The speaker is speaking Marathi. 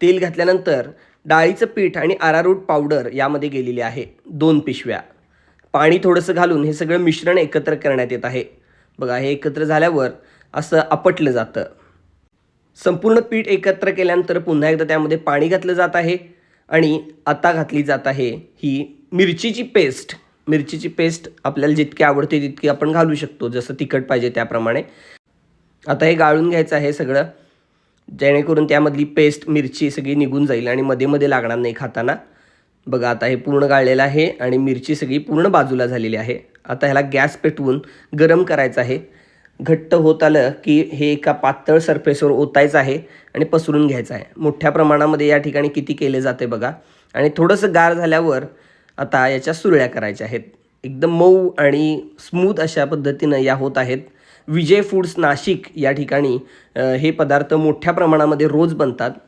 तेल घातल्यानंतर डाळीचं पीठ आणि आरारूट पावडर यामध्ये गेलेली आहे. दोन पिशव्या. पाणी थोडंसं घालून हे सगळं मिश्रण एकत्र करण्यात येत आहे. बघा हे एकत्र झाल्यावर असं आपटलं जातं. संपूर्ण पीठ एकत्र केल्यानंतर पुन्हा एकदा त्यामध्ये पाणी घातलं जात आहे आणि आता घातली जात आहे ही मिरचीची पेस्ट. मिरचीची पेस्ट आपल्याला जितकी आवडते तितकी आपण घालू शकतो जसं तिखट पाहिजे त्याप्रमाणे. आता हे गाळून घ्यायचं आहे सगळं. जेणेकरून त्यामधली पेस्ट मिरची सगळी निघून जाईल आणि मध्ये मध्ये लागणार नाही खाताना. बघा आता हे पूर्ण गाळलेलं आहे आणि मिरची सगळी पूर्ण बाजूला झालेली आहे. आता ह्याला गॅस पेटवून गरम करायचं आहे. घट्ट होत आलं की हे एका पातळ सरफेसवर ओतायचं आहे आणि पसरून घ्यायचं आहे. मोठ्या प्रमाणामध्ये या ठिकाणी किती केले जाते बघा. आणि थोडंसं गार झाल्यावर आता याच्या सुरळ्या करायच्या आहेत. एकदम मऊ आणि स्मूथ अशा पद्धतीनं या होत आहेत. विजय फूड्स नाशिक या ठिकाणी हे पदार्थ मोठ्या प्रमाणामध्ये रोज बनतात.